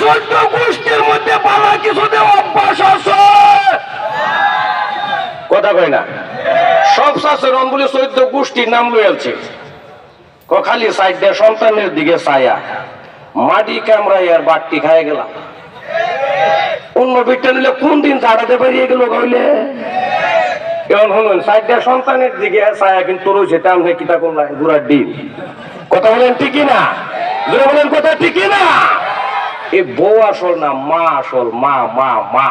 চোদ্দ গোষ্ঠীর মধ্যে পালা কিছুতে অভ্যাস আছে। কথা কয় না। সব শাসন বলে চোদ্দ গোষ্ঠীর নাম লইয়াছে ক খালি সাইড দিয়ে সন্তানের দিকে ছায়া। মাটি কামড়াই আর বাটটি খাই গেলাম। অন্য বিটটা নিলে কোন দিন ছাড়াতে বেরিয়ে গেল কইলে? এখন শুনুন, সাইড সন্তানের দিকে ছায়া কিন্তু রয়েছে হে কিতা করলাম গুড়ার ডিম। কথা বলেন ঠিকই না বলেন কথা ঠিকই না এই বউ আসল না মা আসল? মা মা মা।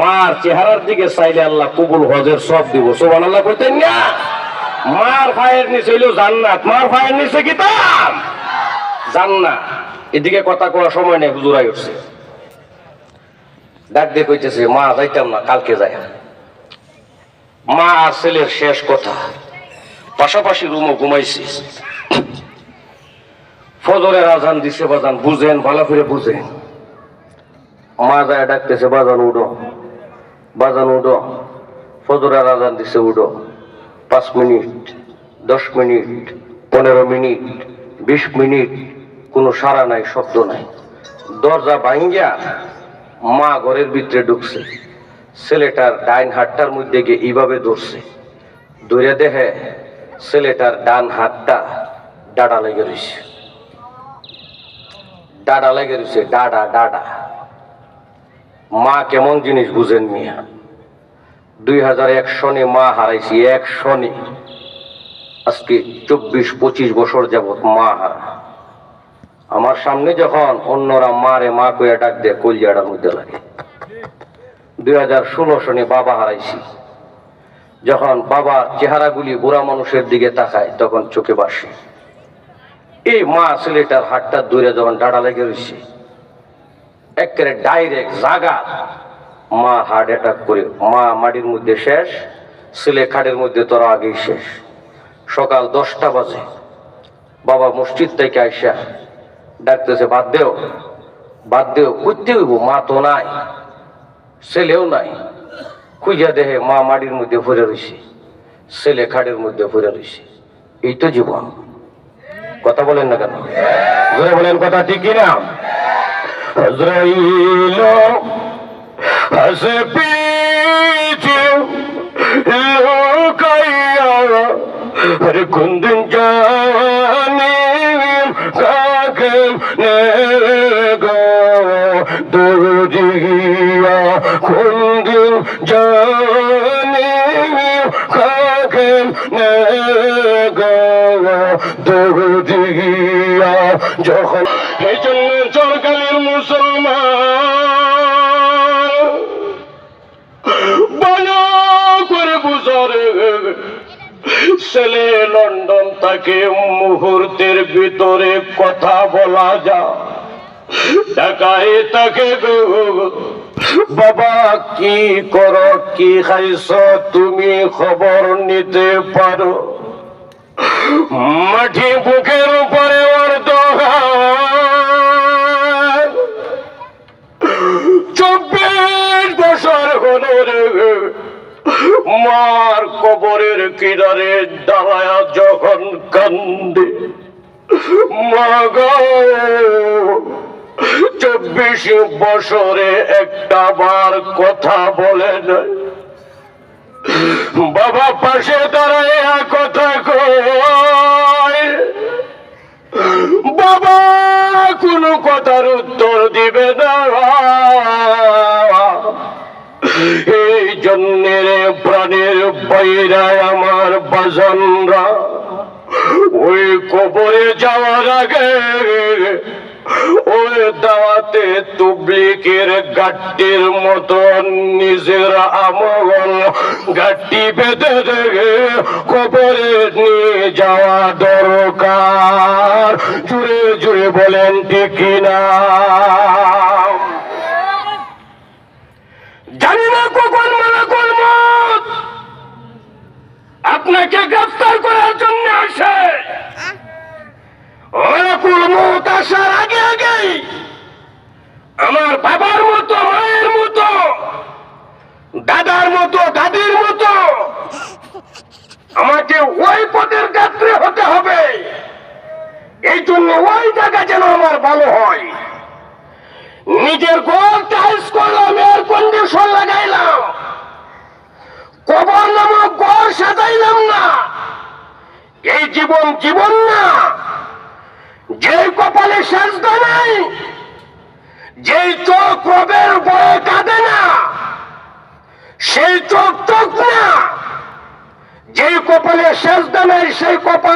মার চেহারার দিকে চাইলে আল্লাহ কবুল হজের সব দিব। সোবান আল্লাহ করতেন না? মার ভাইয়ের নিচে হইল জান্নাত। মার ভাইয়ের নিচে কিতাব জান্নাত। এদিকে কথা কওয়ার সময় নেই হুজুরাই উঠছে। ডাক দিয়ে কইতেছে, মা, যাইতাম না, কালকে যাই মা আর ছেলের শেষ কথা। পাশাপাশি রুমও ঘুমাইছি। ফজরের আজান দিছে, বাজান বুঝেন, ভালো করে বুঝেন। মা যায় ডাকতেছে, বাজান উডো বাজান উডো ফজরের আজান দিছে উডো পাঁচ মিনিট, দশ মিনিট, পনেরো মিনিট, বিশ মিনিট, কোনো সারা নাই, শব্দ নাই। দরজা ভাঙ্গিয়া মা ঘরের ভিতরে ঢুকছে। ছেলেটার ডাইন হাতটার মধ্যে গিয়ে এইভাবে ধরছে। ধরে দেখে ছেলেটার ডান হাতটা ডাডা লেগে রয়েছে ডাডা লেগে রয়েছে ডাডা ডাডা। মা কেমন জিনিস বুঝেন মিয়া? দুই হাজার এক সনে মা হারাইছি, এক সনে আজকে চব্বিশ, পঁচিশ বছর যাবত মা হারা। আমার সামনে যখন অন্যরা মারে, মা কইয়া ডাক দেয়, কলজাটার মধ্যে লাগে। দুই হাজার ষোলো সনে বাবা হারাইছি। যখন বাবার চেহারাগুলি বুড়া মানুষের দিকে তাকায়, তখন চোখে বাসে। এই মা ছেলেটার হাতটা দূরে যখন ডাড়া লেগে রয়েছে একেবারে ডাইরেক্ট জাগা, মা হার্ট অ্যাটাক করে, মা মাটির মধ্যে শেষ, ছেলে খাটের মধ্যে তোরা আগেই শেষ। সকাল দশটা বাজে, বাবা মসজিদ থেকে আইসা ডাকতেছে, বাদ দেও বাদ দেও করতে হইব, মা তো নাই, ছেলেও নাই। খুঁজা দেহে মা মাটির মধ্যে ভরে রয়েছে ছেলে খাটের মধ্যে ভরে রয়েছে এই তো জীবন। কথা বলেন না কেন? জোরে বলেন কথা ঠিক কিনা আজরাইল হাসে পিছে, লুকাইয়া, হর কুন্দন জানে কাকে নে গো দুরিয়া কুন্দন জানে কাকে নে গো দুরিয়া যখন এই জন্য মুসলমান করে ছেলে লন্ডন তাকে মুহূর্তের ভিতরে কথা বলা যা ঢাকায় তাকে বাবা, কি করো, কি খাইছ, তুমি খবর নিতে পারো? মাটি বুকের উপরে ওর চব্বিশ বছর মার কবরের কিনারে দাঁড়ায় যখন কান্দে। চব্বিশ বছরে একটা বার কথা বলে নাই। দিবে এই জন্যের প্রাণের বাইরায় আমার বাজনরা ওই কবরে যাওয়ার আগে ওই দাওয়াতে তুবলিকের গাট্টির মতো নিজের আমল গাট্টি বেঁধে দেখে কবরে নিয়ে যাওয়া দরকার। জুড়ে জুড়ে বলেন ঠিক না জানি না কখন মালাকুল মত আপনাকে গ্রেফতার করার জন্য আসে মত আসার আগে আগেই আমার বাবার মতো, মায়ের মতো, দাদার মতো, দাদির মতো আমাকে ওই পদের যাত্রী হতে হবে। এই জন্য ওই জায়গা যেন আমার ভালো হয়। নিজের গোল টাইলস করলাম এয়ার কন্ডিশন লাগাইলাম কবর নামক ঘর সাজাইলাম না এই জীবন জীবন না যে কপালে সাজদা নাই যেই চোখ রবের বয়ে কাঁদে না সেই চোখ চোখ না যেই কপালে সাজদা নাই সেই কপাল